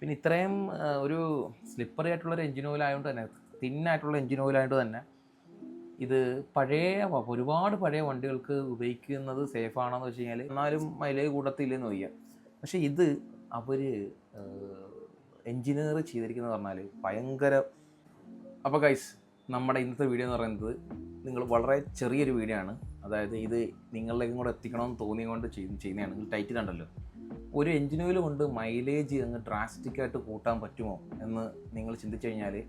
പിന്നെ ഇത്രയും ഒരു സ്ലിപ്പറി ആയിട്ടുള്ള ഒരു എഞ്ചിൻ ഓയിൽ ആയതുകൊണ്ട് തന്നെ തിന്നായിട്ടുള്ള എഞ്ചിൻ ഓയിൽ ആയതുകൊണ്ട് തന്നെ ഇത് പഴയ ഒരുപാട് പഴയ വണ്ടികൾക്ക് ഉപയോഗിക്കുന്നത് സേഫ് ആണെന്ന് വെച്ച് കഴിഞ്ഞാൽ എന്നാലും മൈലേജ് കൂടത്തില്ലെന്ന് വയ്യ. പക്ഷെ ഇത് അവർ എഞ്ചിനീയർ ചെയ്തിരിക്കുന്നത് പറഞ്ഞാൽ ഭയങ്കര അപ്പോൾ ഗൈസ് നമ്മുടെ ഇന്നത്തെ വീഡിയോ എന്ന് പറയുന്നത് നിങ്ങൾ വളരെ ചെറിയൊരു വീഡിയോ ആണ്. അതായത് ഇത് നിങ്ങളിലേക്കും കൂടെ എത്തിക്കണമെന്ന് തോന്നിയുകൊണ്ട് ചെയ്യുന്നതാണ്. നിങ്ങൾ ടൈറ്റിൽ കണ്ടല്ലോ ഒരു എഞ്ചിൻ ഓയിൽ കൊണ്ട് മൈലേജ് അങ്ങ് ഡ്രാസ്റ്റിക്കായിട്ട് കൂട്ടാൻ പറ്റുമോ എന്ന് നിങ്ങൾ ചിന്തിച്ചു കഴിഞ്ഞാൽ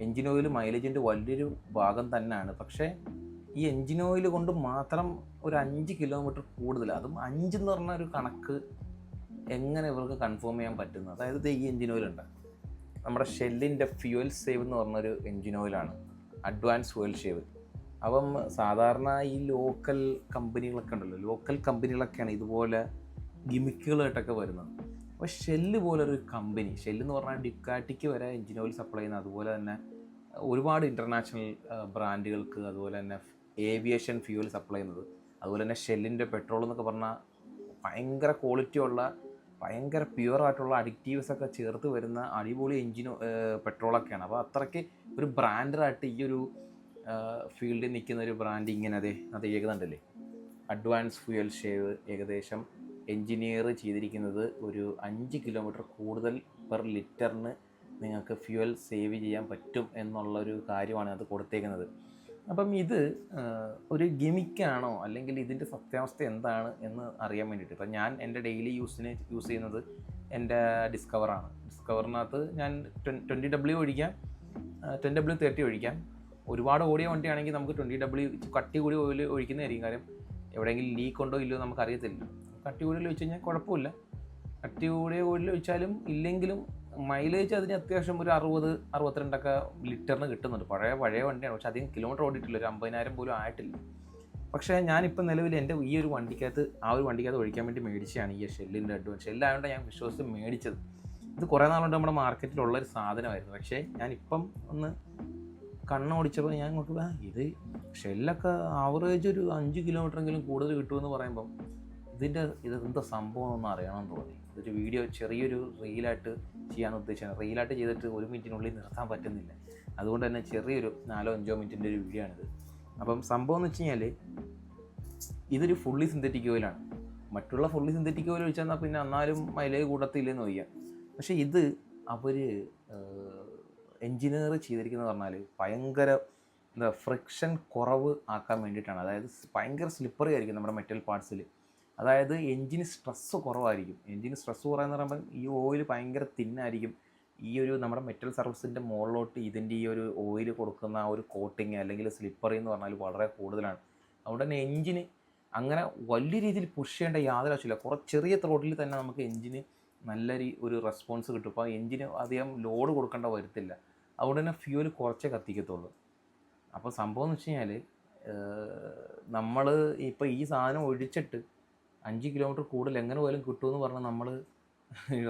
എഞ്ചിൻ ഓയിൽ മൈലേജിന്റെ വലിയൊരു ഭാഗം തന്നെയാണ്. പക്ഷേ ഈ എഞ്ചിൻ ഓയിൽ കൊണ്ട് മാത്രം ഒരു അഞ്ച് കിലോമീറ്റർ കൂടുതൽ അതും അഞ്ച് എന്ന് പറഞ്ഞ ഒരു കണക്ക് എങ്ങനെ ഇവർക്ക് കൺഫേം ചെയ്യാൻ പറ്റുന്നത് അതായത് ഈ എഞ്ചിൻ ഓയിൽ നമ്മുടെ ഷെല്ലിന്റെ ഫ്യൂവൽ സേവ് എന്ന് പറഞ്ഞൊരു എഞ്ചിൻ ഓയിലാണ് അഡ്വാൻസ് ഫ്യൂവൽ സേവ് അപ്പം സാധാരണ ഈ ലോക്കൽ കമ്പനികളൊക്കെ ഉണ്ടല്ലോ ലോക്കൽ കമ്പനികളൊക്കെയാണ് ഇതുപോലെ ഗിമിക്കുകളായിട്ടൊക്കെ വരുന്നത്. അപ്പോൾ ഷെല്ല് പോലൊരു കമ്പനി ഷെല്ല് എന്ന് പറഞ്ഞാൽ ഡിക്കാറ്റിക്ക് വരെ എഞ്ചിൻ ഓയിൽ സപ്ലൈ ചെയ്യുന്ന അതുപോലെ തന്നെ ഒരുപാട് ഇന്റർനാഷണൽ ബ്രാൻഡുകൾക്ക് അതുപോലെ തന്നെ ഏവിയേഷൻ ഫ്യൂവൽ സപ്ലൈ ചെയ്യുന്നത്. അതുപോലെ തന്നെ ഷെല്ലിന്റെ പെട്രോൾ എന്നൊക്കെ പറഞ്ഞാൽ ഭയങ്കര ക്വാളിറ്റി ഉള്ള ഭയങ്കര പ്യുവർ ആയിട്ടുള്ള അഡിക്റ്റീവ്സ് ഒക്കെ ചേർത്ത് വരുന്ന അടിപൊളി എഞ്ചിനോ പെട്രോളൊക്കെയാണ് അപ്പോൾ അത്രയ്ക്ക് ഒരു ബ്രാൻഡായിട്ട് ഈ ഒരു ഫീൽഡിൽ നിൽക്കുന്ന ഒരു ബ്രാൻഡ് ഇങ്ങനെ അതെ അത് ഏകദണ്ടല്ലേ അഡ്വാൻസ് ഫ്യൂവൽ ഷേവ് ഏകദേശം എഞ്ചിനീയർ ചെയ്തിരിക്കുന്നത് ഒരു അഞ്ച് കിലോമീറ്റർ കൂടുതൽ പെർ ലിറ്ററിന് നിങ്ങൾക്ക് ഫ്യുവൽ സേവ് ചെയ്യാൻ പറ്റും എന്നുള്ളൊരു കാര്യമാണ് അത് കൊടുത്തേക്കുന്നത്. അപ്പം ഇത് ഒരു ഗിമിക്കാണോ അല്ലെങ്കിൽ ഇതിന്റെ സത്യാവസ്ഥ എന്താണ് എന്ന് അറിയാൻ വേണ്ടിയിട്ട്. ഇപ്പം ഞാൻ എന്റെ ഡെയിലി യൂസിന് യൂസ് ചെയ്യുന്നത് എന്റെ ഡിസ്കവറാണ്. ഡിസ്കവറിനകത്ത് ഞാൻ ട്വന്റി ഡബ്ല്യു ഒഴിക്കാം ടെൻ ഡബ്ല്യു തേർട്ടി ഒഴിക്കാം. ഒരുപാട് ഓടിയ വണ്ടിയാണെങ്കിൽ നമുക്ക് ട്വന്റി ഡബ്ല്യു കട്ടി കൂടി ഓയിൽ ഒഴിക്കുന്നതായിരിക്കും കാര്യം. എവിടെയെങ്കിലും ലീക്ക് ഉണ്ടോ ഇല്ലയോ നമുക്ക് അറിയത്തില്ല കട്ടി കൂടിയിൽ വെച്ച് കഴിഞ്ഞാൽ കുഴപ്പമില്ല. കട്ടി കൂടിയ ഓയിൽ വെച്ചാലും ഇല്ലെങ്കിലും മൈലേജ് അതിന് അത്യാവശ്യം ഒരു അറുപത് അറുപത്തിരണ്ടൊക്കെ ലിറ്ററിന് കിട്ടുന്നുണ്ട്. പഴയ പഴയ വണ്ടിയാണ്. പക്ഷെ അധികം കിലോമീറ്റർ ഓടിയിട്ടില്ല. ഒരു അമ്പതിനായിരം പോലും ആയിട്ടില്ല. പക്ഷേ ഞാനിപ്പോൾ നിലവിൽ എന്റെ ഈ ഒരു വണ്ടിക്കകത്ത് ആ ഒരു വണ്ടിക്കകത്ത് ഒഴിക്കാൻ വേണ്ടി മേടിച്ചതാണ് ഈ ഷെല്ലിന്റെ അഡ്വാൻസ് ഷെല്ലായതുകൊണ്ട് ഞാൻ വിശ്വസിച്ച് മേടിച്ചത്. ഇത് കുറേ നാളുകൊണ്ട് നമ്മുടെ മാർക്കറ്റിലുള്ള ഒരു സാധനമായിരുന്നു. പക്ഷേ ഞാനിപ്പം ഒന്ന് കണ്ണോടിച്ചപ്പോൾ ഞാൻ ഇങ്ങോട്ട് ഇത് ഷെല്ലൊക്കെ ആവറേജ് ഒരു അഞ്ച് കിലോമീറ്ററെങ്കിലും കൂടുതൽ കിട്ടുമെന്ന് പറയുമ്പം ഇതിന്റെ ഇത് എന്താ സംഭവം എന്നൊന്ന് അറിയണമെന്ന് തോന്നി. ഇതൊരു വീഡിയോ ചെറിയൊരു റീലായിട്ട് ചെയ്യാൻ ഉദ്ദേശിച്ചാണ്. റീലായിട്ട് ചെയ്തിട്ട് ഒരു മിനിറ്റിനുള്ളിൽ നിർത്താൻ പറ്റുന്നില്ല. അതുകൊണ്ട് തന്നെ ചെറിയൊരു നാലോ അഞ്ചോ മിനിറ്റിന്റെ ഒരു വീഡിയോ ആണിത്. അപ്പം സംഭവം എന്ന് വെച്ച് കഴിഞ്ഞാൽ ഇതൊരു ഫുള്ളി സിന്തറ്റിക് ഓയിലാണ് മറ്റുള്ള ഫുള്ളി സിന്തറ്റിക് ഓയിൽ ഒഴിച്ചാൽ പിന്നെ എന്നാലും മൈലേജ് കൂടത്തില്ലെന്ന് ചോദിക്കാം പക്ഷേ ഇത് അവർ എൻജിനീയർ ചെയ്തിരിക്കുന്നത് പറഞ്ഞാൽ ഭയങ്കര എന്താ ഫ്രിക്ഷൻ കുറവ് ആക്കാൻ വേണ്ടിയിട്ടാണ്. അതായത് ഭയങ്കര സ്ലിപ്പറി ആയിരിക്കും നമ്മുടെ മെറ്റൽ പാർട്സിൽ അതായത് എൻജിന് സ്ട്രെസ്സ് കുറവായിരിക്കും. എൻജിന് സ്ട്രെസ്സ് കുറവെന്ന് പറയുമ്പോൾ ഈ ഓയിൽ ഭയങ്കര തിന്നായിരിക്കും. ഈ ഒരു നമ്മുടെ മെറ്റൽ സർവീസിന്റെ മുകളിലോട്ട് ഇതിന്റെ ഈ ഒരു ഓയിൽ കൊടുക്കുന്ന ആ ഒരു കോട്ടിങ് അല്ലെങ്കിൽ സ്ലിപ്പറി എന്ന് പറഞ്ഞാൽ വളരെ കൂടുതലാണ്. അതുകൊണ്ട് തന്നെ എൻജിന് അങ്ങനെ വലിയ രീതിയിൽ പുഷ് ചെയ്യേണ്ട യാതൊരു ആവശ്യമില്ല. കുറച്ച് ചെറിയ ത്രോട്ടിൽ തന്നെ നമുക്ക് എൻജിന് നല്ല ഒരു റെസ്പോൺസ് കിട്ടും. അപ്പോൾ എൻജിന് അധികം ലോഡ് കൊടുക്കേണ്ട വരത്തില്ല. അതുകൊണ്ട് തന്നെ ഫ്യൂൽ കുറച്ചേ കത്തിക്കത്തുള്ളൂ. അപ്പോൾ സംഭവം എന്ന് വെച്ച് കഴിഞ്ഞാൽ നമ്മൾ ഇപ്പോൾ ഈ സാധനം ഒഴിച്ചിട്ട് അഞ്ച് കിലോമീറ്റർ കൂടുതൽ എങ്ങനെ പോയാലും കിട്ടുമെന്ന് പറഞ്ഞാൽ നമ്മൾ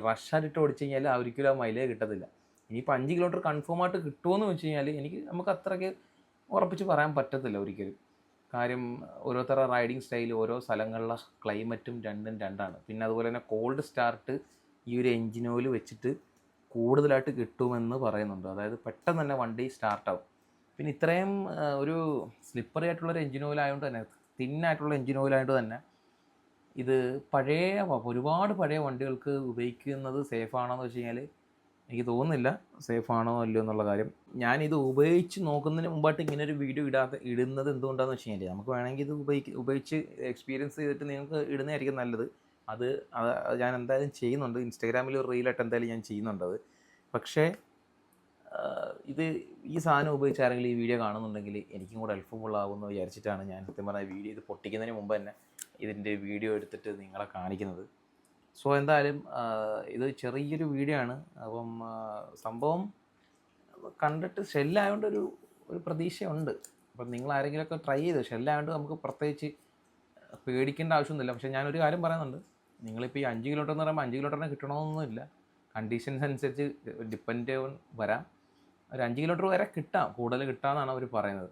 റഷായിട്ട് ഓടിച്ചു കഴിഞ്ഞാൽ ഒരിക്കലും ആ മൈലേജ് കിട്ടത്തില്ല. ഇനിയിപ്പോൾ അഞ്ച് കിലോമീറ്റർ കൺഫേം ആയിട്ട് കിട്ടുമെന്ന് വെച്ച് കഴിഞ്ഞാൽ എനിക്ക് നമുക്ക് അത്രയ്ക്ക് ഉറപ്പിച്ച് പറയാൻ പറ്റത്തില്ല ഒരിക്കലും. കാര്യം ഓരോരുത്തരുടെ റൈഡിങ് സ്റ്റൈൽ ഓരോ സ്ഥലങ്ങളിലെ ക്ലൈമറ്റും രണ്ടും രണ്ടാണ്. പിന്നെ അതുപോലെ തന്നെ കോൾഡ് സ്റ്റാർട്ട് ഈ ഒരു എഞ്ചിൻ ഓയിൽ വെച്ചിട്ട് കൂടുതലായിട്ട് കിട്ടുമെന്ന് പറയുന്നുണ്ട്. അതായത് പെട്ടെന്ന് തന്നെ വണ്ടി സ്റ്റാർട്ടാവും പിന്നെ ഇത്രയും ഒരു സ്ലിപ്പറി ആയിട്ടുള്ള ഒരു എഞ്ചിൻ ഓയിൽ ആയതുകൊണ്ട് തന്നെ തിന്നായിട്ടുള്ള എഞ്ചിൻ ഓയിൽ ആയതുകൊണ്ട് തന്നെ ഇത് പഴയ ഒരുപാട് പഴയ വണ്ടികൾക്ക് ഉപയോഗിക്കുന്നത് സേഫ് ആണോ എന്ന് വെച്ച് കഴിഞ്ഞാൽ എനിക്ക് തോന്നുന്നില്ല സേഫാണോ അല്ലയോ എന്നുള്ള കാര്യം. ഞാൻ ഇത് ഉപയോഗിച്ച് നോക്കുന്നതിന് മുമ്പായിട്ട് ഇങ്ങനെ ഒരു വീഡിയോ ഇടാത്ത ഇടുന്നത് എന്തുകൊണ്ടാണെന്ന് വെച്ച് കഴിഞ്ഞാൽ നമുക്ക് വേണമെങ്കിൽ ഇത് ഉപയോഗിച്ച് ഉപയോഗിച്ച് എക്സ്പീരിയൻസ് ചെയ്തിട്ട് നിങ്ങൾക്ക് ഇടുന്നതായിരിക്കും നല്ലത്. അത് ഞാൻ എന്തായാലും ചെയ്യുന്നുണ്ട്. ഇൻസ്റ്റാഗ്രാമിൽ ഒരു റീലായിട്ട് എന്തായാലും ഞാൻ ചെയ്യുന്നുണ്ട് അത്. പക്ഷേ ഇത് ഈ സാധനം ഉപയോഗിച്ച് ആരെങ്കിലും ഈ വീഡിയോ കാണുന്നുണ്ടെങ്കിൽ എനിക്കും കൂടെ ഹെൽപ്ഫുൾ ആകുമെന്ന് വിചാരിച്ചിട്ടാണ് ഞാൻ സത്യം പറഞ്ഞാൽ വീഡിയോ ഇത് പൊട്ടിക്കുന്നതിന് മുമ്പ് തന്നെ ഇതിന്റെ വീഡിയോ എടുത്തിട്ട് നിങ്ങളെ കാണിക്കുന്നത്. സോ എന്തായാലും ഇത് ചെറിയൊരു വീഡിയോ ആണ്. അപ്പം സംഭവം കണ്ടിട്ട് ഷെല്ലായതുകൊണ്ട് ഒരു ഒരു പ്രതീക്ഷയുണ്ട്. അപ്പം നിങ്ങൾ ആരെങ്കിലുമൊക്കെ ട്രൈ ചെയ്ത് ഷെല്ലായതുകൊണ്ട് നമുക്ക് പ്രത്യേകിച്ച് പേടിക്കേണ്ട ആവശ്യമൊന്നുമില്ല. പക്ഷേ ഞാനൊരു കാര്യം പറയുന്നുണ്ട്. നിങ്ങളിപ്പോൾ ഈ അഞ്ച് കിലോമീറ്റർ എന്ന് പറയുമ്പോൾ അഞ്ച് കിലോമീറ്ററിനെ കിട്ടണമെന്നൊന്നുമില്ല. കണ്ടീഷൻസ് അനുസരിച്ച് ഡിപ്പെൻഡ് വരാം. ഒരു അഞ്ച് കിലോമീറ്റർ വരെ കിട്ടാം. കൂടുതൽ കിട്ടാമെന്നാണ് അവർ പറയുന്നത്.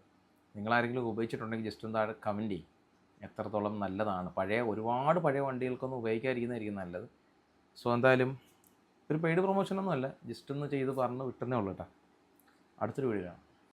നിങ്ങളാരെങ്കിലും ഉപയോഗിച്ചിട്ടുണ്ടെങ്കിൽ ജസ്റ്റ് ഒന്ന് താഴെ കമന്റ് ചെയ്യും. എത്രത്തോളം നല്ലതാണ്. പഴയ ഒരുപാട് പഴയ വണ്ടികൾക്കൊന്നും ഉപയോഗിക്കാതിരിക്കുന്നതായിരിക്കും നല്ലത്. സോ എന്തായാലും ഒരു പെയ്ഡ് പ്രൊമോഷനൊന്നും അല്ല ജസ്റ്റ് ഒന്ന് ചെയ്ത് പറഞ്ഞ് വിട്ടുന്നേ ഉള്ളൂ കേട്ടോ. അടുത്തൊരു വീഡിയോ